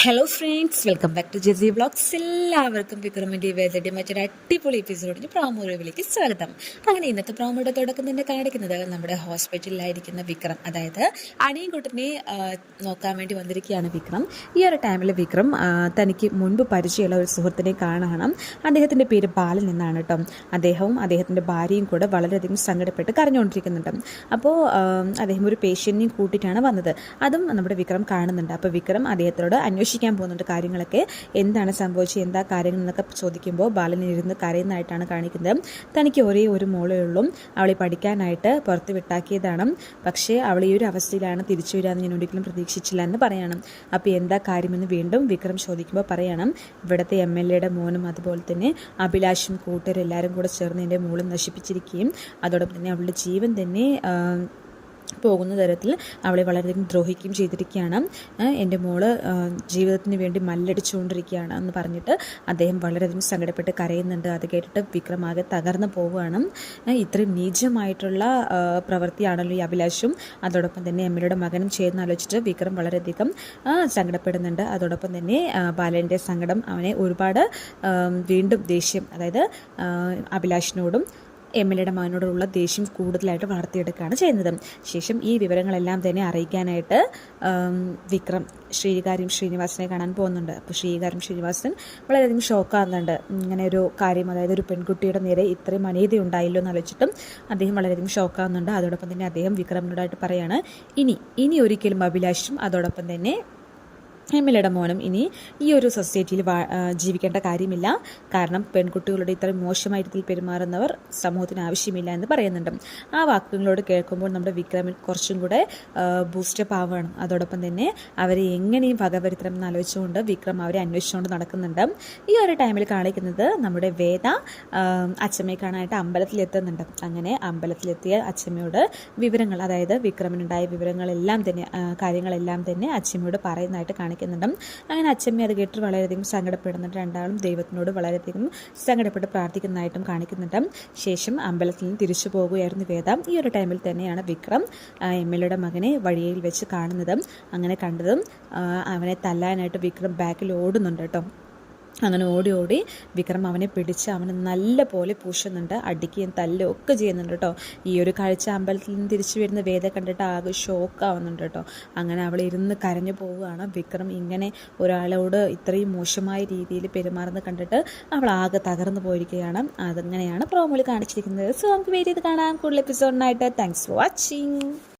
Hello friends welcome back to JC blogs എല്ലാവർക്കും വിക്രമിന്റെ വേദയുടെ മറ്റൊരു അടിപൊളി എപ്പിസോഡിന് പ്രോമോറിവിലേക്ക് സ്വാഗതം. അങ്ങനെ ഇന്നത്തെ പ്രാമോയുടെ തുടക്കം തന്നെ കാണിക്കുന്നത് നമ്മുടെ ഹോസ്പിറ്റലിലായിരിക്കുന്ന വിക്രം. അതായത് അണിയൻകുട്ടനെ ആ, നോക്കാൻ വേണ്ടി വന്നിരിക്കുകയാണ് വിക്രം. ഈ ഒരു ടൈമിൽ വിക്രം തനിക്ക് മുൻപ് പരിചയമുള്ള ഒരു സുഹൃത്തിനെ കാണണം. അദ്ദേഹത്തിന്റെ പേര് ബാലൻ എന്നാണ് കേട്ടോ അദ്ദേഹവും അദ്ദേഹത്തിന്റെ ഭാര്യയും കൂടെ വളരെയധികം സങ്കടപ്പെട്ട് കരഞ്ഞുകൊണ്ടിരിക്കുന്നുണ്ട്. അപ്പോൾ അദ്ദേഹം ഒരു പേഷ്യന്റിനെയും കൂട്ടിയിട്ടാണ് വന്നത്. അതും നമ്മുടെ വിക്രം കാണുന്നുണ്ട്. അപ്പോൾ വിക്രം അദ്ദേഹത്തോട് അന്വേഷിക്കാൻ പോകുന്നുണ്ട് കാര്യങ്ങളൊക്കെ. എന്താണ് സംഭവിച്ചത്? എന്താ കാര്യങ്ങൾ എന്നൊക്കെ ചോദിക്കുമ്പോൾ ബാലൻ ഇരുന്ന് കരയുന്നതായിട്ടാണ് കാണിക്കുന്നത്. തനിക്ക് ഒരേ ഒരു മോളേ ഉള്ളൂ. അവളെ പഠിക്കാനായിട്ട് പുറത്ത് വിട്ടാക്കിയതാണ്. പക്ഷേ അവൾ ഈ ഒരു അവസ്ഥയിലാണ് തിരിച്ചു വരാമെന്ന് ഞാൻ ഒരിക്കലും പ്രതീക്ഷിച്ചില്ല എന്ന് പറയണം. അപ്പോൾ എന്താ കാര്യമെന്ന് വീണ്ടും വിക്രം ചോദിക്കുമ്പോൾ പറയണം ഇവിടുത്തെ എം എൽ എയുടെ മോനും അതുപോലെ തന്നെ അഭിലാഷും കൂട്ടരും എല്ലാവരും കൂടെ ചേർന്ന് എന്റെ മോളും നശിപ്പിച്ചിരിക്കുകയും അതോടൊപ്പം തന്നെ അവളുടെ ജീവൻ തന്നെ പോകുന്ന തരത്തിൽ അവളെ വളരെയധികം ദ്രോഹിക്കുകയും ചെയ്തിരിക്കുകയാണ്. എന്റെ മോൾ ജീവിതത്തിന് വേണ്ടി മല്ലടിച്ചുകൊണ്ടിരിക്കുകയാണ് എന്ന് പറഞ്ഞിട്ട് അദ്ദേഹം വളരെയധികം സങ്കടപ്പെട്ട് കരയുന്നുണ്ട്. അത് കേട്ടിട്ട് വിക്രം ആകെ തകർന്നു പോവുകയാണ്. ഇത്രയും നീചമായിട്ടുള്ള പ്രവൃത്തിയാണല്ലോ ഈ അഭിലാഷും. അതോടൊപ്പം തന്നെ അമ്മയുടെ മകനും ചെയ്യുന്ന ആലോചിച്ചിട്ട് വിക്രം വളരെയധികം സങ്കടപ്പെടുന്നുണ്ട്. അതോടൊപ്പം തന്നെ ബാലന്റെ സങ്കടം അവനെ ഒരുപാട് വീണ്ടും ദേഷ്യം അതായത് അഭിലാഷിനോടും എം എൽ എയുടെ മകനോടുള്ള ദേഷ്യം കൂടുതലായിട്ട് വളർത്തിയെടുക്കുകയാണ് ചെയ്യുന്നത്. ശേഷം ഈ വിവരങ്ങളെല്ലാം തന്നെ അറിയിക്കാനായിട്ട് വിക്രം ശ്രീകാര്യം ശ്രീനിവാസനെ കാണാൻ പോകുന്നുണ്ട്. അപ്പോൾ ശ്രീകാര്യം ശ്രീനിവാസൻ വളരെയധികം ഷോക്കാകുന്നുണ്ട്. ഇങ്ങനെ ഒരു കാര്യം അതായത് ഒരു പെൺകുട്ടിയുടെ നേരെ ഇത്രയും അനീതി ഉണ്ടായില്ലോ എന്ന് ആലോചിച്ചിട്ടും അദ്ദേഹം വളരെയധികം ഷോക്കാകുന്നുണ്ട്. അതോടൊപ്പം തന്നെ അദ്ദേഹം വിക്രമിനോടായിട്ട് പറയാണ് ഇനി ഇനി ഒരിക്കലും അഭിലാഷും അതോടൊപ്പം തന്നെ എൽ മോനും ഇനി ഈ ഒരു സൊസൈറ്റിയിൽ ജീവിക്കേണ്ട കാര്യമില്ല. കാരണം പെൺകുട്ടികളുടെ ഇത്ര മോശമായ രീതിയിൽ പെരുമാറുന്നവർ സമൂഹത്തിന് ആവശ്യമില്ല എന്ന് പറയുന്നുണ്ട്. ആ വാക്കുകളോട് കേൾക്കുമ്പോൾ നമ്മുടെ വിക്രമിൽ കുറച്ചും കൂടെ ബൂസ്റ്റപ്പ് ആവുകയാണ്. അതോടൊപ്പം തന്നെ അവരെ എങ്ങനെയും വകവരുത്തണം എന്ന് ആലോചിച്ചുകൊണ്ട് വിക്രം അവരെ അന്വേഷിച്ചുകൊണ്ട് നടക്കുന്നുണ്ട്. ഈ ഒരു ടൈമിൽ കാണിക്കുന്നത് നമ്മുടെ വേദ അച്ഛമ്മയെ കാണാനായിട്ട് അമ്പലത്തിലെത്തുന്നുണ്ട്. അങ്ങനെ അമ്പലത്തിലെത്തിയ അച്ഛമ്മയോട് വിവരങ്ങൾ അതായത് വിക്രമിനുണ്ടായ വിവരങ്ങളെല്ലാം തന്നെ കാര്യങ്ങളെല്ലാം തന്നെ അച്ഛമ്മയോട് പറയുന്നതായിട്ട് കാണിക്കുന്നുണ്ട് അങ്ങനെ അച്ഛമ്മ അത് കേട്ട് വളരെയധികം സങ്കടപ്പെടുന്നുണ്ട്. രണ്ടാളും ദൈവത്തിനോട് വളരെയധികം സങ്കടപ്പെട്ട് പ്രാർത്ഥിക്കുന്നതായിട്ടും കാണിക്കുന്നുണ്ട്. ശേഷം അമ്പലത്തിൽ നിന്ന് തിരിച്ചു പോകുകയായിരുന്നു വേദ. ഈ ഒരു ടൈമിൽ തന്നെയാണ് വിക്രം എം എൽ മകനെ വഴിയിൽ വെച്ച് കാണുന്നത്. അങ്ങനെ കണ്ടതും അവനെ തല്ലാനായിട്ട് വിക്രം ബാക്കിൽ ഓടുന്നുണ്ട് കേട്ടോ. അങ്ങനെ ഓടി ഓടി വിക്രം അവനെ പിടിച്ച് അവനെ നല്ല പോലെ പൂശുന്നുണ്ട് അടിക്കുകയും തല്ലുകയും ഒക്കെ ചെയ്യുന്നുണ്ട് കേട്ടോ. ഈ ഒരു കാഴ്ച അമ്പലത്തിൽ നിന്ന് തിരിച്ചു വരുന്ന വേദ കണ്ടിട്ട് ആകെ ഷോക്ക് ആവുന്നുണ്ട് കേട്ടോ. അങ്ങനെ അവൾ ഇരുന്ന് കരഞ്ഞു പോവുകയാണ്. വിക്രം ഇങ്ങനെ ഒരാളോട് ഇത്രയും മോശമായ രീതിയിൽ പെരുമാറുന്നത് കണ്ടിട്ട് അവൾ ആകെ തകർന്നു പോയിരിക്കുകയാണ്. അതങ്ങനെയാണ് പ്രോമോളി കാണിച്ചിരിക്കുന്നത്. സോ നമുക്ക് വെയിറ്റ് ചെയ്ത് കാണാം. കൂടുതൽ എപ്പിസോഡിനായിട്ട് താങ്ക്സ് ഫോർ വാച്ചിങ്